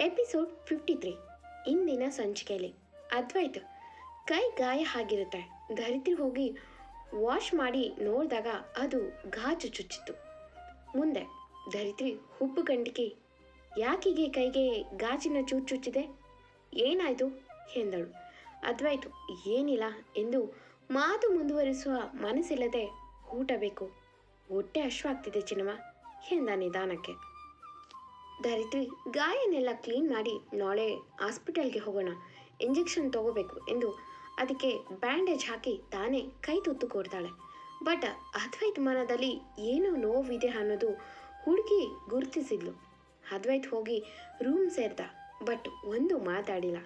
Episode fifty three ಇಂದಿನ ಸಂಚಿಕೆಯಲ್ಲಿ. ಅದ್ವೈತ್, ಕೈ ಗಾಯ ಆಗಿರುತ್ತೆ. ಧರಿತ್ರಿ ಹೋಗಿ ವಾಶ್ ಮಾಡಿ ನೋಡಿದಾಗ ಅದು ಗಾಜು ಚುಚ್ಚಿತ್ತು. ಮುಂದೆ, ಧರಿತ್ರಿ ಹುಬ್ಬು ಗಂಡಿಕೆ ಯಾಕಿಗೆ ಕೈಗೆ ಗಾಜಿನ ಚುಚ್ಚುಚ್ಚಿದೆ ಏನಾಯ್ತು? ಎಂದಳು. ಅದ್ವೈತು, ಏನಿಲ್ಲ, ಎಂದು ಮಾತು ಮುಂದುವರಿಸುವ ಮನಸ್ಸಿಲ್ಲದೆ ಊಟ ಬೇಕು. ಹೊಟ್ಟೆ ಹಶ್ವಾಗ್ತಿದೆ ಚಿನ್ನಮ್ಮ, ಎಂದ ನಿಧಾನಕ್ಕೆ. ಧರಿತ್ರಿ ಗಾಯನೆಲ್ಲ ಕ್ಲೀನ್ ಮಾಡಿ ನಾಳೆ ಹಾಸ್ಪಿಟಲ್ಗೆ ಹೋಗೋಣ ಇಂಜೆಕ್ಷನ್ ತಗೋಬೇಕು ಎಂದು ಅದಕ್ಕೆ ಬ್ಯಾಂಡೇಜ್ ಹಾಕಿ ತಾನೇ ಕೈ ತುತ್ತು ಕೊಡ್ತಾಳೆ. ಬಟ್ ಅದ್ವೈತ್ ಮನದಲ್ಲಿ ಏನೋ ನೋವಿದೆ ಅನ್ನೋದು ಹುಡುಗಿ ಗುರುತಿಸಿದ್ಲು. ಅದ್ವೈತ್ ಹೋಗಿ ರೂಮ್ ಸೇರ್ದ ಬಟ್ ಒಂದು ಮಾತಾಡಿಲ್ಲ.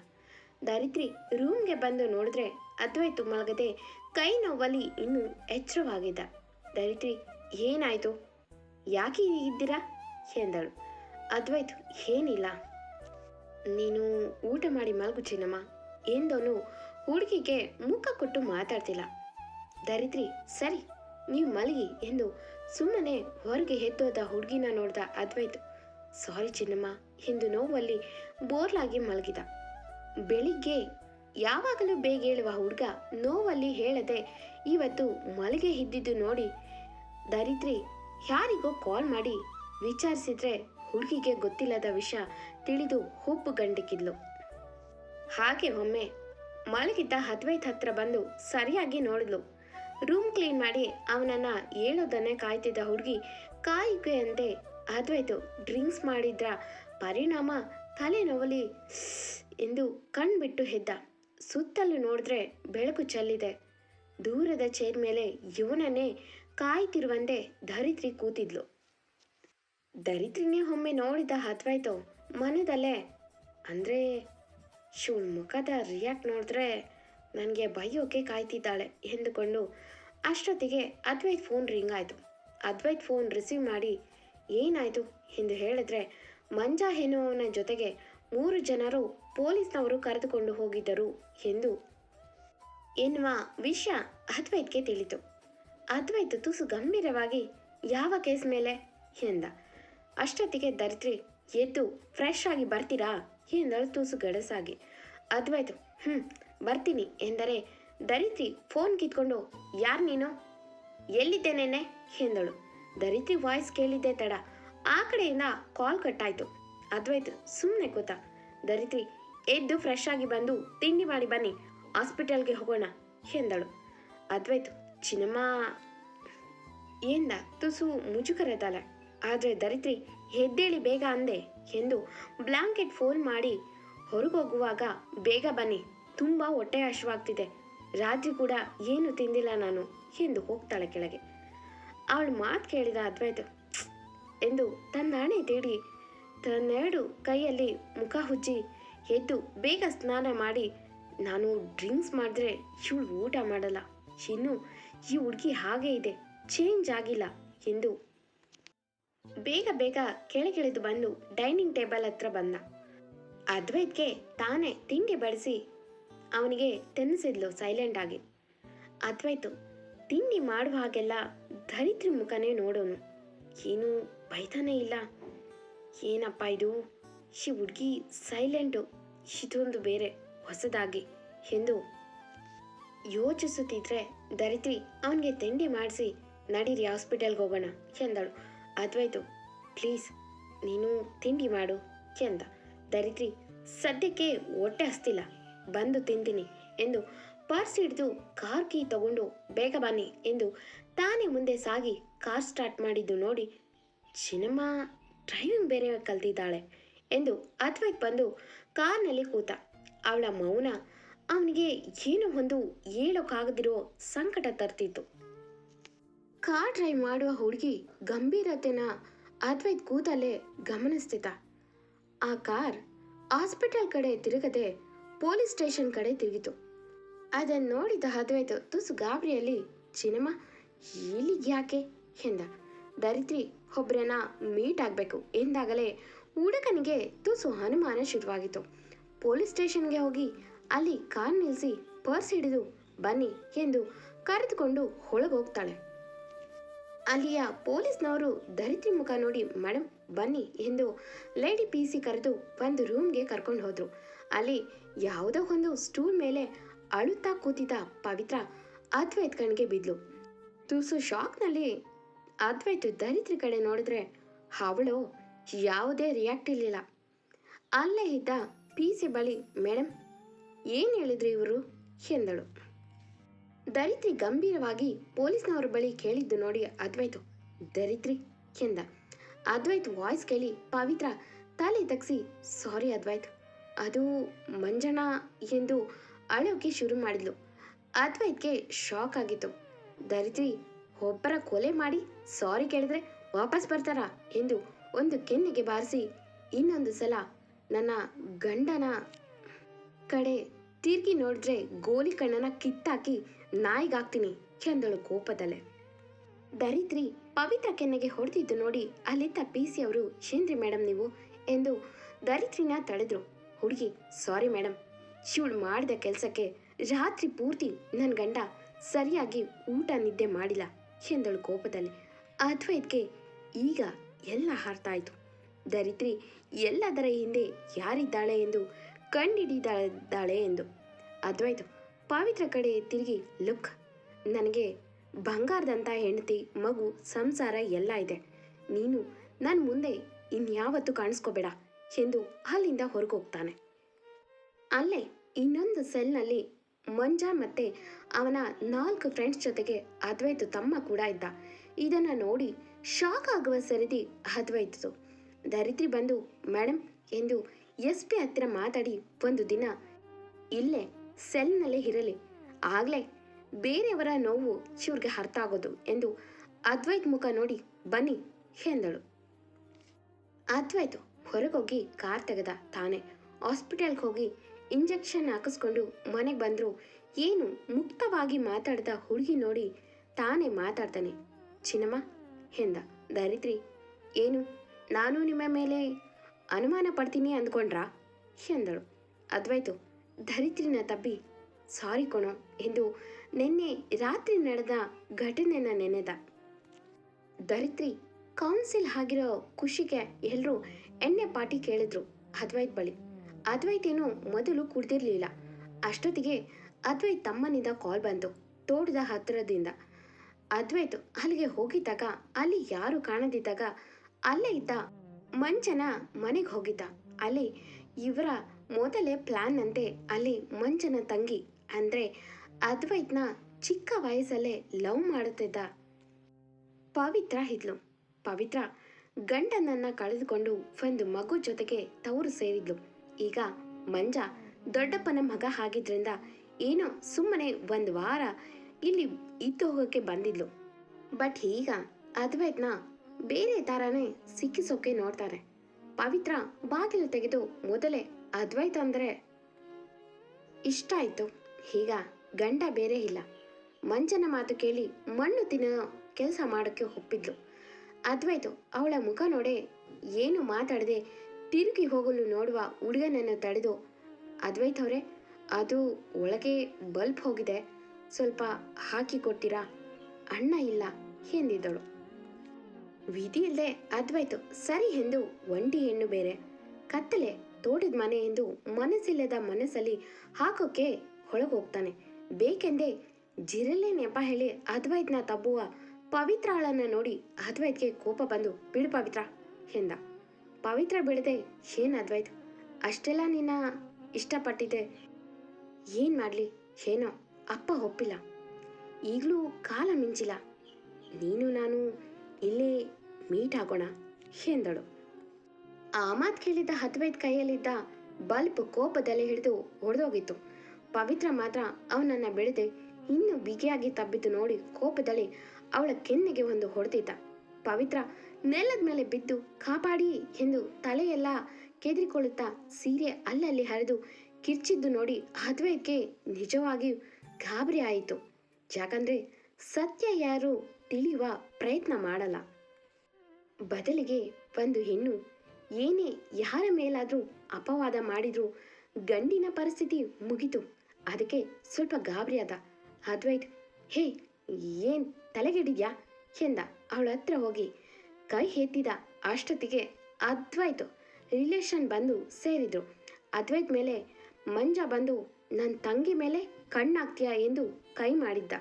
ಧರಿತ್ರಿ ರೂಮ್ಗೆ ಬಂದು ನೋಡಿದ್ರೆ ಅದ್ವೈತ್ ಮಲಗದೆ ಕೈ ನೋವಲ್ಲಿ ಇನ್ನೂ ಎಚ್ಚರವಾಗಿದ್ದ. ಧರಿತ್ರಿ ಏನಾಯ್ತು? ಯಾಕೆ ಇದ್ದೀರಾ ಎಂದಳು. ಅದ್ವೈತ್ ಏನಿಲ್ಲ. ನೀನು ಊಟ ಮಾಡಿ ಮಲಗು ಚಿನ್ನಮ್ಮ ಎಂದೋನು ಹುಡುಗಿಗೆ ಮುಖ ಕೊಟ್ಟು ಮಾತಾಡ್ತಿಲ್ಲ. ದರಿದ್ರಿ, ಸರಿ, ನೀವು ಮಲಗಿ ಎಂದು ಸುಮ್ಮನೆ ಹೊರಗೆ ಎದ್ದೋದ ಹುಡುಗಿನ ನೋಡ್ದ ಅದ್ವೈತ್ ಸಾರಿ ಚಿನ್ನಮ್ಮ ಎಂದು ನೋವಲ್ಲಿ ಬೋರ್ಲಾಗಿ ಮಲಗಿದ. ಬೆಳಿಗ್ಗೆ ಯಾವಾಗಲೂ ಬೇಗ ಹೇಳುವ ಹುಡುಗ ನೋವಲ್ಲಿ ಹೇಳದೆ ಇವತ್ತು ಮಲಗೆ ಇದ್ದಿದ್ದು ನೋಡಿ. ದರಿದ್ರಿ, ಯಾರಿಗೋ ಕಾಲ್ ಮಾಡಿ ವಿಚಾರಿಸಿದ್ರೆ ಹುಡುಗಿಗೆ ಗೊತ್ತಿಲ್ಲದ ವಿಷಯ ತಿಳಿದು ಹುಬ್ಬು ಗಂಡಿಕಿದ್ಲು. ಹಾಗೆ ಒಮ್ಮೆ ಮಲಗಿದ್ದ ಹದ್ವೈತ್ ಹತ್ರ ಬಂದು ಸರಿಯಾಗಿ ನೋಡಿದ್ಲು. ರೂಮ್ ಕ್ಲೀನ್ ಮಾಡಿ ಅವನನ್ನ ಹೇಳೋದನ್ನೇ ಕಾಯ್ತಿದ್ದ ಹುಡುಗಿ ಕಾಯಿಕೆಯಂತೆ ಅದ್ವೈತು, ಡ್ರಿಂಕ್ಸ್ ಮಾಡಿದ್ರ ಪರಿಣಾಮ ತಲೆನೋವಲಿ ಎಂದು ಕಣ್ಬಿಟ್ಟು ಹೆದ್ದ. ಸುತ್ತಲೂ ನೋಡಿದ್ರೆ ಬೆಳಕು ಚೆಲ್ಲಿದೆ. ದೂರದ ಚೇರ್ ಮೇಲೆ ಇವನನ್ನೇ ಕಾಯ್ತಿರುವಂತೆ ಧರಿತ್ರಿ ಕೂತಿದ್ಲು. ದರಿದ್ರಿನೇ ಒಮ್ಮೆ ನೋಡಿದ ಹತ್ವಾಯ್ತು ಮನದಲ್ಲೇ, ಅಂದರೆ ಶಿವನ್ ಮುಖದ ರಿಯಾಕ್ಟ್ ನೋಡಿದ್ರೆ ನನಗೆ ಬೈಯೋಕೆ ಕಾಯ್ತಿದ್ದಾಳೆ ಎಂದುಕೊಂಡು ಅಷ್ಟೊತ್ತಿಗೆ ಅದ್ವೈತ್ ಫೋನ್ ರಿಂಗ್ ಆಯಿತು. ಅದ್ವೈತ್ ಫೋನ್ ರಿಸೀವ್ ಮಾಡಿ ಏನಾಯಿತು ಎಂದು ಹೇಳಿದ್ರೆ, ಮಂಜ ಎನ್ನುವವನ ಜೊತೆಗೆ ಮೂರು ಜನರು ಪೊಲೀಸ್ನವರು ಕರೆದುಕೊಂಡು ಹೋಗಿದ್ದರು ಎಂದು ಎನ್ನುವ ವಿಷಯ ಅದ್ವೈತ್ಗೆ ತಿಳಿತು. ಅದ್ವೈತ್ ತುಸು ಗಂಭೀರವಾಗಿ, ಯಾವ ಕೇಸ್ ಮೇಲೆ? ಎಂದ. ಅಷ್ಟೊತ್ತಿಗೆ ಧರಿತ್ರಿ, ಎದ್ದು ಫ್ರೆಶ್ ಆಗಿ ಬರ್ತೀರಾ? ಎಂದಳು ತೂಸು ಗಡಸಾಗಿ. ಅದ್ವೈತು ಹ್ಞೂ ಬರ್ತೀನಿ ಎಂದರೆ ದರಿತ್ರಿ ಫೋನ್ ಕಿತ್ಕೊಂಡು, ಯಾರು ನೀನು? ಎಲ್ಲಿದ್ದೆ ನೆನ್ನೆ? ಎಂದಳು. ದರಿತ್ರಿ ವಾಯ್ಸ್ ಕೇಳಿದ್ದೆ ತಡ. ಆ ಕಡೆಯಿಂದ ಕಾಲ್ ಕಟ್ಟಾಯ್ತು. ಅದ್ವೈತು ಸುಮ್ಮನೆ ಕೂತ. ದರಿತ್ರಿ ಎದ್ದು ಫ್ರೆಶ್ ಆಗಿ ಬಂದು ತಿಂಡಿ ಮಾಡಿ ಬನ್ನಿ, ಹಾಸ್ಪಿಟಲ್ಗೆ ಹೋಗೋಣ ಎಂದಳು. ಅದ್ವೈತು ಚಿನ್ನಮ್ಮ ಎಂದ ತುಸು ಮುಜುಗರದಲೆ ಆದರೆ ಧರಿತ್ರಿ ಎದ್ದೇಳಿ ಬೇಗ ಅಂದೆ ಎಂದು ಬ್ಲಾಂಕೆಟ್ ಫೋನ್ ಮಾಡಿ ಹೊರಗೋಗುವಾಗ, ಬೇಗ ಬನ್ನಿ, ತುಂಬ ಹೊಟ್ಟೆ ಹಶುವಾಗ್ತಿದೆ ರಾತ್ರಿ ಕೂಡ ಏನು ತಿಂದಿಲ್ಲ ನಾನು ಎಂದು ಹೋಗ್ತಾಳೆ ಕೆಳಗೆ. ಅವಳು ಮಾತು ಕೇಳಿದ ಅದ್ವೈತ, ಎಂದು ತನ್ನ ಹಣೆ ತೇಡಿ ತನ್ನೆರಡು ಕೈಯಲ್ಲಿ ಮುಖ ಹುಜ್ಜಿ ಎದ್ದು ಬೇಗ ಸ್ನಾನ ಮಾಡಿ, ನಾನು ಡ್ರಿಂಕ್ಸ್ ಮಾಡಿದ್ರೆ ಇವಳು ಊಟ ಮಾಡಲ್ಲ, ಇನ್ನು ಈ ಹುಡುಗಿ ಹಾಗೇ ಇದೆ, ಚೇಂಜ್ ಆಗಿಲ್ಲ ಎಂದು ಬೇಗ ಬೇಗ ಕೆಳಗಿಳಿದು ಬಂದು ಡೈನಿಂಗ್ ಟೇಬಲ್ ಹತ್ರ ಬಂದ. ಅದ್ವೈತ್ಗೆ ತಾನೇ ತಿಂಡಿ ಬಡಿಸಿ ಅವನಿಗೆ ತಿನ್ನಿಸಿದ್ಲು ಸೈಲೆಂಟ್ ಆಗಿ. ಅದ್ವೈತು, ತಿಂಡಿ ಮಾಡುವ ಹಾಗೆಲ್ಲ ಧರಿತ್ರಿ ಮುಖನೇ ನೋಡೋನು. ಏನೂ ಬೈತಾನೇ ಇಲ್ಲ. ಏನಪ್ಪ ಇದು? ಈ ಹುಡುಗಿ ಸೈಲೆಂಟು ಇದೊಂದು ಬೇರೆ, ಹೊಸದಾಗಿ ಎಂದು ಯೋಚಿಸುತ್ತಿದ್ರೆ ಧರಿತ್ರಿ ಅವನಿಗೆ ತಿಂಡಿ ಮಾಡಿಸಿ ನಡೀರಿ ಹಾಸ್ಪಿಟಲ್ಗೆ ಹೋಗೋಣ ಎಂದಳು. ಅದ್ವೈತು ಪ್ಲೀಸ್, ನೀನು ತಿಂಡಿ ಮಾಡು ಎಂದ ದರಿದ್ರಿ, ಸದ್ಯಕ್ಕೆ ಹೊಟ್ಟೆ ಹಸ್ತಿಲ್ಲ. ಬಂದು ತಿಂತೀನಿ ಎಂದು ಪರ್ಸ್ ಹಿಡಿದು ಕಾರ್ ಕೀ ತಗೊಂಡು, ಬೇಗ ಬನ್ನಿ ಎಂದು ತಾನೇ ಮುಂದೆ ಸಾಗಿ ಕಾರ್ ಸ್ಟಾರ್ಟ್ ಮಾಡಿದ್ದು ನೋಡಿ ಸಿನಿಮಾ ಡ್ರೈವಿಂಗ್ ಬೇರೆ ಕಲ್ತಿದ್ದಾಳೆ ಎಂದು ಅದ್ವೈತ್ ಬಂದು ಕಾರ್ನಲ್ಲಿ ಕೂತ. ಅವಳ ಮೌನ ಅವನಿಗೆ ಏನೋ ಒಂದು ಹೇಳೋಕ್ಕಾಗದಿರೋ ಸಂಕಟ ತರ್ತಿತ್ತು. ಕಾರ್ ಡ್ರೈವ್ ಮಾಡುವ ಹುಡುಗಿ ಗಂಭೀರತೆನ ಅದ್ವೈತ್ ಕೂತಲ್ಲೇ ಗಮನಿಸ್ತಿದ್ದ. ಆ ಕಾರ್ ಹಾಸ್ಪಿಟಲ್ ಕಡೆ ತಿರುಗದೆ ಪೊಲೀಸ್ ಸ್ಟೇಷನ್ ಕಡೆ ತಿರುಗಿತು. ಅದನ್ನು ನೋಡಿದ ಅದ್ವೈತ್ ತುಸು ಗಾಬರಿಯಲ್ಲಿ, ಚಿನ್ನಮ್ಮ, ಇಲ್ಲಿಗೆ ಯಾಕೆ? ಎಂದ. ದರಿತ್ರಿ ಒಬ್ಬರನ್ನ ಮೀಟ್ ಆಗಬೇಕು, ಎಂದಾಗಲೇ ಹುಡುಗನಿಗೆ ತುಸು ಅನುಮಾನ ಶುರುವಾಗಿತ್ತು. ಪೊಲೀಸ್ ಸ್ಟೇಷನ್ಗೆ ಹೋಗಿ ಅಲ್ಲಿ ಕಾರ್ ನಿಲ್ಲಿಸಿ ಪರ್ಸ್ ಹಿಡಿದು ಬನ್ನಿ ಎಂದು ಕರೆದುಕೊಂಡು ಒಳಗೋಗ್ತಾಳೆ. ಅಲ್ಲಿಯ ಪೊಲೀಸ್ನವರು ಧರಿತ್ರಿ ಮುಖ ನೋಡಿ ಮೇಡಮ್ ಬನ್ನಿ ಎಂದು ಲೇಡಿ ಪಿ ಸಿ ಕರೆದು ಒಂದು ರೂಮ್ಗೆ ಕರ್ಕೊಂಡು ಹೋದರು. ಅಲ್ಲಿ ಯಾವುದೋ ಒಂದು ಸ್ಟೂಲ್ ಮೇಲೆ ಅಳುತ್ತಾ ಕೂತಿದ್ದ ಪವಿತ್ರ ಅದ್ವೈತ್ ಕಣ್ಗೆ ಬಿದ್ಲು. ತುಸು ಶಾಕ್ನಲ್ಲಿ ಅದ್ವೈತ್ ಧರಿತ್ರಿ ಕಡೆ ನೋಡಿದ್ರೆ ಅವಳು ಯಾವುದೇ ರಿಯಾಕ್ಟ್ ಇರಲಿಲ್ಲ. ಅಲ್ಲೇ ಇದ್ದ ಪಿ ಸಿ ಬಳಿ ಮೇಡಮ್ ಏನು ಹೇಳಿದ್ರಿ ಇವರು? ಎಂದಳು. ದರಿದ್ರಿ ಗಂಭೀರವಾಗಿ ಪೊಲೀಸ್ನವರ ಬಳಿ ಕೇಳಿದ್ದು ನೋಡಿ ಅದ್ವೈತು. ದರಿತ್ರಿ ಎಂದ. ಅದ್ವೈತ್ ವಾಯ್ಸ್ ಕೇಳಿ ಪವಿತ್ರ ತಲೆ ತಗ್ಸಿ ಸಾರಿ ಅದ್ವೈತ್. ಅದು ಮಂಜಣ್ಣ ಎಂದು ಅಳೋಕೆ ಶುರು ಮಾಡಿದ್ಲು. ಅದ್ವೈತ್ಗೆ ಶಾಕ್ ಆಗಿತ್ತು. ದರಿತ್ರಿ ಒಬ್ಬರ ಕೊಲೆ ಮಾಡಿ ಸಾರಿ ಕೇಳಿದ್ರೆ ವಾಪಸ್ ಬರ್ತಾರಾ? ಎಂದು ಒಂದು ಕೆನ್ನೆಗೆ ಬಾರಿಸಿ, ಇನ್ನೊಂದು ಸಲ ನನ್ನ ಗಂಡನ ಕಡೆ ತಿರುಗಿ ನೋಡಿದ್ರೆ ಗೋಲಿ ಕಣ್ಣನ ಕಿತ್ತಾಕಿ ನಾಯಿಗಾಗ್ತೀನಿ. ಎಂದಳು ಕೋಪದಲ್ಲೇ. ದರಿದ್ರಿ, ಪವಿತ್ರ ಕೆನ್ನೆಗೆ ಹೊಡೆದಿದ್ದು ನೋಡಿ ಅಲ್ಲಿದ್ದ ಪಿ ಸಿ ಅವರು ಏನ್ರಿ ಮೇಡಮ್ ನೀವು ಎಂದು ದರಿದ್ರಿನ ತಡೆದ್ರು. ಹುಡುಗಿ, ಸಾರಿ ಮೇಡಮ್ ಶಿವಳು ಮಾಡಿದ ಕೆಲಸಕ್ಕೆ ರಾತ್ರಿ ಪೂರ್ತಿ ನನ್ನ ಗಂಡ ಸರಿಯಾಗಿ ಊಟ, ನಿದ್ದೆ ಮಾಡಿಲ್ಲ ಎಂದಳು ಕೋಪದಲ್ಲಿ. ಅದ್ವೈತ್ಗೆ ಈಗ ಎಲ್ಲ ಅರ್ಥ ಆಯಿತು. ದರಿದ್ರಿ ಎಲ್ಲದರ ಹಿಂದೆ ಯಾರಿದ್ದಾಳೆ ಎಂದು ಕಂಡಿಡಿದಾಳೆ ಎಂದು. ಅದ್ವೈತು ಪವಿತ್ರ ಕಡೆ ತಿರುಗಿ, ಲುಕ್, ನನಗೆ ಬಂಗಾರದಂಥ ಹೆಂಡತಿ, ಮಗು, ಸಂಸಾರ ಎಲ್ಲ ಇದೆ. ನೀನು ನನ್ನ ಮುಂದೆ ಇನ್ಯಾವತ್ತೂ ಕಾಣಿಸ್ಕೋಬೇಡ ಎಂದು ಅಲ್ಲಿಂದ ಹೊರಗೋಗ್ತಾನೆ. ಅಲ್ಲೇ ಇನ್ನೊಂದು ಸೆಲ್ನಲ್ಲಿ ಮಂಜ ಮತ್ತೆ ಅವನ ನಾಲ್ಕು ಫ್ರೆಂಡ್ಸ್ ಜೊತೆಗೆ ಅದ್ವೈತು ತಮ್ಮ ಕೂಡ ಇದ್ದ. ಇದನ್ನ ನೋಡಿ ಶಾಕ್ ಆಗುವ ಸರಿದಿ ಅದ್ವೈತು ದರಿದ್ರಿ ಬಂದು ಮೇಡಮ್ ಎಂದು ಎಸ್ ಪಿ ಹತ್ತಿರ ಮಾತಾಡಿ ಒಂದು ದಿನ, ಇಲ್ಲೇ ಸೆಲ್ನಲ್ಲೇ ಇರಲಿ. ಆಗಲೇ ಬೇರೆಯವರ ನೋವು ಇವ್ರಿಗೆ ಅರ್ಥ ಆಗೋದು ಎಂದು ಅದ್ವೈತ್ ಮುಖ ನೋಡಿ ಬನ್ನಿ ಎಂದಳು. ಅದ್ವೈತ್ ಹೊರಗೋಗಿ ಕಾರ್ ತೆಗೆದ ತಾನೆ. ಹಾಸ್ಪಿಟಲ್ಗೆ ಹೋಗಿ ಇಂಜೆಕ್ಷನ್ ಹಾಕಿಸ್ಕೊಂಡು ಮನೆಗೆ ಬಂದರು. ಏನು ಮುಕ್ತವಾಗಿ ಮಾತಾಡಿದ ಹುಡುಗಿ ನೋಡಿ ತಾನೇ ಮಾತಾಡ್ತಾನೆ. ಚಿನ್ನಮ್ಮ ಎಂದ. ದರಿದ್ರಿ, ಏನು ನಾನು ನಿಮ್ಮ ಮೇಲೆ ಅನುಮಾನ ಪಡ್ತೀನಿ ಅಂದ್ಕೊಂಡ್ರಾ ಎಂದಳು. ಅದ್ವೈತು ದರಿದ್ರಿನ ತಬ್ಬಿ. ಸಾರಿ ಕೊಣೋ ಎಂದು ನಿನ್ನೆ ರಾತ್ರಿ ನಡೆದ ಘಟನೆನ ನೆನೆದ. ಧರಿತ್ರಿ ಕೌನ್ಸಿಲ್ ಆಗಿರೋ ಖುಷಿಗೆ ಎಲ್ಲರೂ ಎಣ್ಣೆ ಪಾಟಿ ಕೇಳಿದ್ರು ಅದ್ವೈತ್ ಬಳಿ. ಅದ್ವೈತ್ ಏನು ಮೊದಲು ಕುಡ್ದಿರ್ಲಿಲ್ಲ. ಅಷ್ಟೊತ್ತಿಗೆ ಅದ್ವೈತ್ ತಮ್ಮನಿಂದ ಕಾಲ್ ಬಂತು ತೋಟದ ಹತ್ತಿರದಿಂದ, ಅದ್ವೈತ್ ಅಲ್ಲಿಗೆ ಹೋಗಿದ್ದಾಗ, ಅಲ್ಲಿ ಯಾರು ಕಾಣದಿದ್ದಾಗ ಅಲ್ಲೇ ಇದ್ದ ಮಂಚನ ಮನೆಗೆ ಹೋಗಿದ್ದ. ಅಲ್ಲಿ ಇವರ ಮೊದಲೇ ಪ್ಲಾನ್ ಅಂತೆ ಅಲ್ಲಿ ಮಂಜನ ತಂಗಿ, ಅಂದ್ರೆ ಅದ್ವೈತ್ನ ಚಿಕ್ಕ ವಯಸ್ಸಲ್ಲೇ ಲವ್ ಮಾಡುತ್ತಿದ್ದ ಪವಿತ್ರ ಇದ್ಲು. ಪವಿತ್ರ ಗಂಡನನ್ನ ಕಳೆದುಕೊಂಡು ಒಂದು ಮಗು ಜೊತೆಗೆ ತವರು ಸೇರಿದ್ಲು. ಈಗ ಮಂಜ ದೊಡ್ಡಪ್ಪನ ಮಗ ಆಗಿದ್ರಿಂದ ಏನೋ ಸುಮ್ಮನೆ ಒಂದು ವಾರ ಇಲ್ಲಿ ಇದ್ದು ಹೋಗೋಕ್ಕೆ ಬಂದಿದ್ಲು. ಬಟ್ ಈಗ ಅದ್ವೈತ್ನ ಬೇರೆ ಥರನೇ ಸಿಕ್ಕಿಸೋಕೆ ನೋಡ್ತಾರೆ. ಪವಿತ್ರ ಬಾಗಿಲು ತೆಗೆದು ಮೊದಲೇ ಅದ್ವೈತ ಅಂದ್ರೆ ಇಷ್ಟ ಆಯ್ತು. ಈಗ ಗಂಡ ಬೇರೆ ಇಲ್ಲ. ಮಂಜನ ಮಾತು ಕೇಳಿ ಮಣ್ಣು ತಿನ್ನೋ ಕೆಲಸ ಮಾಡೋಕ್ಕೆ ಒಪ್ಪಿದ್ಲು. ಅದ್ವೈತು ಅವಳ ಮುಖ ನೋಡೆ ಏನು ಮಾತಾಡದೆ ತಿರುಗಿ ಹೋಗಲು ನೋಡುವ ಹುಡುಗನನ್ನು ತಡೆದು, ಅದ್ವೈತ್ ಅವರೇ, ಅದು ಒಳಗೆ ಬಲ್ಬ್ ಹೋಗಿದೆ. ಸ್ವಲ್ಪ ಹಾಕಿ ಕೊಡ್ತೀರಾ? ಅಣ್ಣ ಇಲ್ಲ, ಎಂದಿದ್ದಳು. ವಿಧಿ ಇಲ್ಲದೆ ಅದ್ವೈತು ಸರಿ ಎಂದು ಒಂಟಿ ಹೆಣ್ಣು ಬೇರೆ. ಕತ್ತಲೆ ತೋಟದ ಮನೆ ಎಂದು ಮನಸ್ಸಿಲ್ಲದ ಮನಸ್ಸಲ್ಲಿ ಹಾಕೋಕೆ ಹೊಳಗೋಗ್ತಾನೆ. ಬೇಕೆಂದೇ ಜಿರಲೆ ನೆಪ ಹೇಳಿ ಅದ್ವೈತ್ನ ತಬ್ಬುವ ಪವಿತ್ರಾಳನ್ನ ನೋಡಿ ಅದ್ವೈತ್ಗೆ ಕೋಪ ಬಂದು, ಬಿಡು ಪವಿತ್ರ ಎಂದ. ಪವಿತ್ರ ಬಿಡದೆ, ಏನ್ ಅದ್ವೈತ್ ಅಷ್ಟೆಲ್ಲ ನಿನ್ನ ಇಷ್ಟಪಟ್ಟಿದ್ದೆ. ಏನ್ ಮಾಡ್ಲಿ? ಏನೋ? ಅಪ್ಪ ಒಪ್ಪಿಲ್ಲ. ಈಗಲೂ ಕಾಲ ಮಿಂಚಿಲ್ಲ. ನೀನು ನಾನು ಇಲ್ಲೇ ಮೀಟ್ ಆಗೋಣ ಎಂದಳು ಆ ಮಾತು ಕೇಳಿದ್ದ ಹದ್ವೈದ್ ಕೈಯಲ್ಲಿದ್ದ ಬಲ್ಬ್ ಕೋಪದಲ್ಲಿ ಹಿಡಿದು ಹೊಡೆದೋಗಿತ್ತು ಪವಿತ್ರ ಮಾತ್ರ ಅವನನ್ನು ಬೆಳೆದೆ ಇನ್ನು ಬಿಗಿಯಾಗಿ ತಬ್ಬಿದ್ದು ನೋಡಿ ಕೋಪದಲ್ಲಿ ಅವಳ ಕೆನ್ನೆಗೆ ಒಂದು ಹೊಡೆದಿದ್ದ. ಪವಿತ್ರ ನೆಲದ ಮೇಲೆ ಬಿದ್ದು ಕಾಪಾಡಿ ಎಂದು ತಲೆಯೆಲ್ಲ ಕೆದರಿಕೊಳ್ಳುತ್ತಾ ಸೀರೆ ಅಲ್ಲಲ್ಲಿ ಹರಿದು ಕಿರ್ಚಿದ್ದು ನೋಡಿ ಅದ್ವೈತ್ಗೆ ನಿಜವಾಗಿಯೂ ಗಾಬರಿ ಆಯಿತು. ಯಾಕಂದ್ರೆ ಸತ್ಯ ಯಾರು ತಿಳಿಯುವ ಪ್ರಯತ್ನ ಮಾಡಲ್ಲ. ಬದಲಿಗೆ ಒಂದು ಹೆಣ್ಣು ಏನೇ ಯಾರ ಮೇಲಾದರೂ ಅಪವಾದ ಮಾಡಿದ್ರು ಗಂಡಿನ ಪರಿಸ್ಥಿತಿ ಮುಗಿತು. ಅದಕ್ಕೆ ಸ್ವಲ್ಪ ಗಾಬರಿಯಾದ ಅದ್ವೈತ್, ಹೇ, ಏನ್ ತಲೆಗೆಡಿದ್ಯಾ? ಎಂದ. ಅವಳ ಹತ್ರ ಹೋಗಿ ಕೈ ಎತ್ತಿದ ಅಷ್ಟೊತ್ತಿಗೆ ಅದ್ವೈತ್ ರಿಲೇಷನ್ ಬಂದು ಸೇರಿದ್ರು. ಅದ್ವೈತ್ ಮೇಲೆ ಮಂಜ ಬಂದು ನನ್ನ ತಂಗಿ ಮೇಲೆ ಕಣ್ಣಾಗ್ತೀಯಾ? ಎಂದು ಕೈ ಮಾಡಿದ್ದ.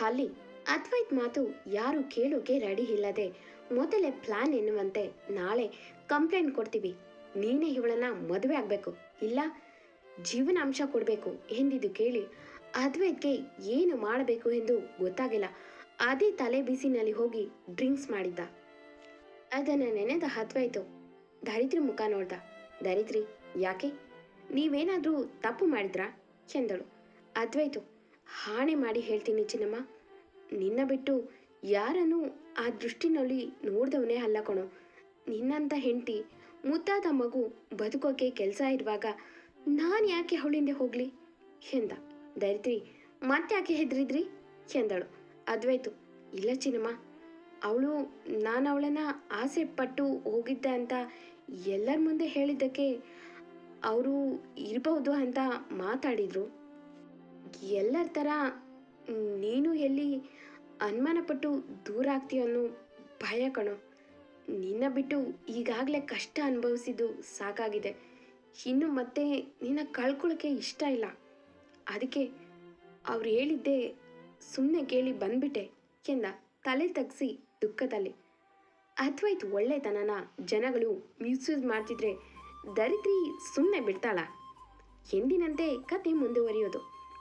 ಅಲ್ಲಿ ಅದ್ವೈತ್ ಮಾತು ಯಾರು ಕೇಳೋಕೆ ರೆಡಿ ಇಲ್ಲದೆ ಮೊದಲೇ ಪ್ಲಾನ್ ಎನ್ನುವಂತೆ ನಾಳೆ ಕಂಪ್ಲೇಂಟ್ ಕೊಡ್ತೀವಿ. ನೀನೇ ಇವಳನ್ನ ಮದುವೆ ಆಗಬೇಕು, ಇಲ್ಲ? ಜೀವನಾಂಶ ಕೊಡಬೇಕು ಎಂದಿದ್ದು ಕೇಳಿ ಅದ್ವೈತ್ಗೆ ಏನು ಮಾಡಬೇಕು ಎಂದು ಗೊತ್ತಾಗಿಲ್ಲ. ಅದೇ ತಲೆ ಬಿಸಿನಲ್ಲಿ ಹೋಗಿ ಡ್ರಿಂಕ್ಸ್ ಮಾಡಿದ್ದ. ಅದನ್ನು ನೆನೆದ ಅದ್ವೈತು ಧರಿತ್ರಿ ಮುಖ ನೋಡ್ದ. ಧರಿತ್ರಿ ಯಾಕೆ? ನೀವೇನಾದರೂ ತಪ್ಪು ಮಾಡಿದ್ರಾ? ಎಂದಳು. ಅದ್ವೈತು, ಹಾಣೆ ಮಾಡಿ ಹೇಳ್ತೀನಿ ಚಿನ್ನಮ್ಮ. ನಿನ್ನ ಬಿಟ್ಟು ಯಾರನ್ನು ಆ ದೃಷ್ಟಿನಲ್ಲಿ ನೋಡ್ದವನೇ ಅಲ್ಲ ಕಣೋ. ನಿನ್ನಂಥ ಹೆಂಡತಿ ಮುದ್ದಾದ ಮಗು ಬದುಕೋಕೆ ಕೆಲಸ ಇರುವಾಗ ನಾನು ಯಾಕೆ ಅವಳಿಂದೆ ಹೋಗಲಿ? ಎಂದ. ಧರಿತ್ರಿ ಮತ್ತ್ಯಾಕೆ ಹೆದ್ರಿದ್ರಿ? ಎಂದಳು. ಅದ್ವೈತು ಇಲ್ಲ ಚಿನ್ನಮ್ಮ ಅವಳು ನಾನು ಅವಳನ್ನ ಆಸೆ ಪಟ್ಟು ಹೋಗಿದ್ದೆ ಅಂತ ಎಲ್ಲರ ಮುಂದೆ ಹೇಳಿದ್ದಕ್ಕೆ ಅವರು ಇರಬಹುದು ಅಂತ ಮಾತಾಡಿದ್ರು. ಎಲ್ಲರ ಥರ ನೀನು ಎಲ್ಲಿ ಅನುಮಾನಪಟ್ಟು ದೂರ ಆಗ್ತೀಯ ಅನ್ನೋ ಭಯ ಕಣೋ. ನಿನ್ನ ಬಿಟ್ಟು ಈಗಾಗಲೇ ಕಷ್ಟ ಅನುಭವಿಸಿದ್ದು ಸಾಕಾಗಿದೆ. ಇನ್ನು ಮತ್ತೆ ನಿನ್ನ ಕಳ್ಕೊಳ್ಳೋಕ್ಕೆ ಇಷ್ಟ ಇಲ್ಲ. ಅದಕ್ಕೆ ಅವ್ರು ಹೇಳಿದ್ದೆ ಸುಮ್ಮನೆ ಕೇಳಿ ಬಂದ್ಬಿಟ್ಟೆ ಎಂದ ತಲೆ ತಗ್ಸಿ ದುಃಖದಲ್ಲಿ. ಅದ್ವೈತ್ ಒಳ್ಳೆತನನ ಜನಗಳು ಮಿಸ್ಯೂಸ್ ಮಾಡ್ತಿದ್ರೆ ದರಿದ್ರಿ ಸುಮ್ಮನೆ ಬಿಡ್ತಾಳ. ಎಂದಿನಂತೆ ಕತೆ ಮುಂದುವರಿಯೋದು.